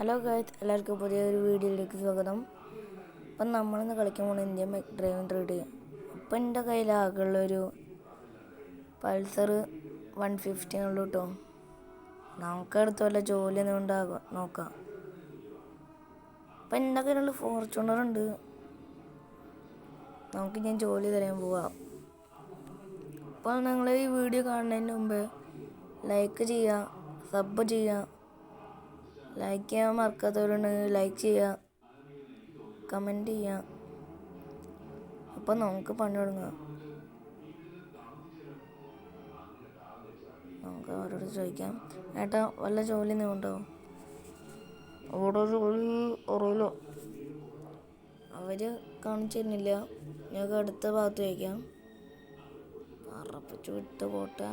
Hello guys എല്ലാവർക്കും പുതിയ ഒരു വീഡിയോയിലേക്ക് സ്വാഗതം. അപ്പം നമ്മളിന്ന് കളിക്കാൻ പോകുന്നത് Indian mech driving three D അപ്പം എന്റെ കയ്യിൽ ആകെയുള്ളൊരു പൾസർ വൺ ഫിഫ്റ്റി ഉള്ളൂ കേട്ടോ നമുക്കടുത്ത് വല്ല ജോലി ഒന്നും ഉണ്ടാകുക നോക്കാം. അപ്പം എന്റെ കയ്യിലുള്ള ഫോർച്യൂണർ ഉണ്ട്. നമുക്ക് ഞാൻ ജോലി തരാൻ പോവാം. അപ്പോൾ നിങ്ങൾ ഈ വീഡിയോ കാണുന്നതിന് മുമ്പ് ലൈക്ക് ചെയ്യുക സബ് ചെയ്യുക ലൈക്ക് ചെയ്യാൻ മറക്കാത്തവരുണ്ട് ലൈക്ക് ചെയ്യുക കമന്റ് ചെയ്യാം. അപ്പോൾ നമുക്ക് പണി തുടങ്ങാം. നമുക്ക് അവരോട് ചോദിക്കാം. ഏട്ടാ വല്ല ജോലി നീ ഉണ്ടോ? അവിടെ ജോലി അറിയില്ല അവർ കാണിച്ചു ഞങ്ങൾക്ക് അടുത്ത ഭാഗത്ത് ചോദിക്കാം. പറപ്പിച്ച് വിട്ട് പോട്ടെ.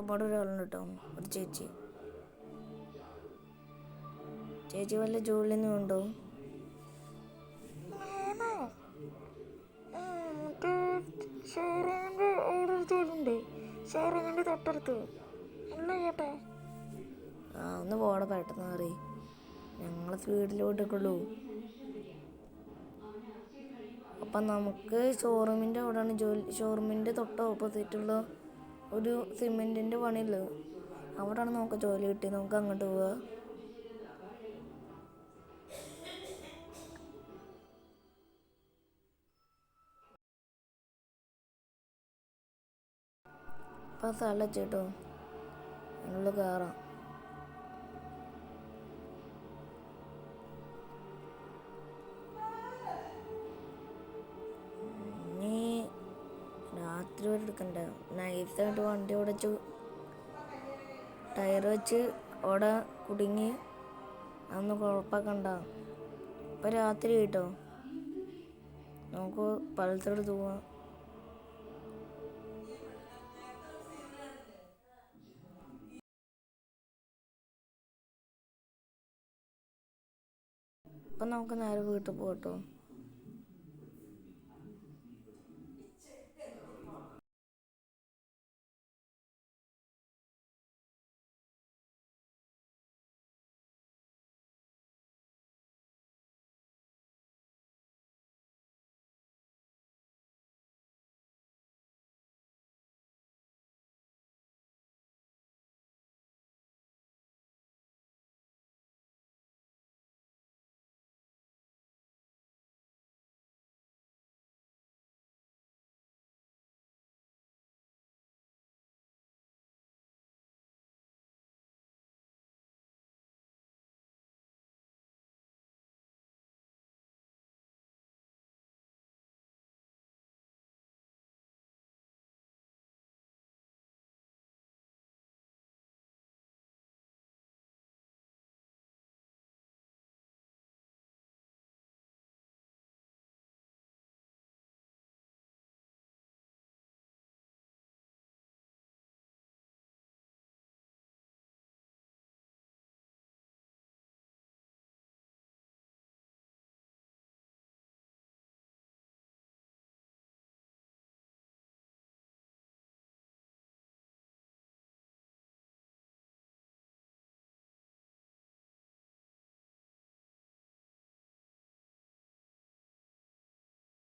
ഇവിടെ ഒരാളുണ്ട് കേട്ടോ ഒരു ചേച്ചി. ചേച്ചി വല്ല ജോലിയൊന്നും ഉണ്ടോ? ഷെയറിങ്ങിന്റെ ഏതൊരു ഷെയറിങ്ങിന്റെ തൊട്ടടുത്ത്. അല്ല ചേട്ടാ? ആ ഒന്ന് പോടെ പെട്ടെന്ന് മാറി ഞങ്ങൾ സ്പീഡിലോട്ടേക്കുള്ളൂ അപ്പം നമുക്ക് ഷോറൂമിന്റെ അവിടെയാണ് ജോലി ഷോറൂമിന്റെ തൊട്ട് ഓപ്പോസിറ്റുള്ള ഒരു സിമെന്റിന്റെ പണിയല്ലേ? അവിടെയാണ് നമുക്ക് ജോലി കിട്ടി നമുക്ക് അങ്ങോട്ട് പോവുക അപ്പം സ്ഥലം വെച്ചിട്ടോ അതിനുള്ളിൽ കയറാം. വരെ എടുക്കണ്ട നൈസായിട്ട് വണ്ടി ഓടിച്ചു ടയർ വെച്ച് അവിടെ കുടുങ്ങി. അന്ന് കുഴപ്പമാക്കണ്ട ഇപ്പം രാത്രി കേട്ടോ. നമുക്ക് എടുത്ത് പോവാം ഇപ്പം നമുക്ക് നേരെ വീട്ടിൽ പോകട്ടോ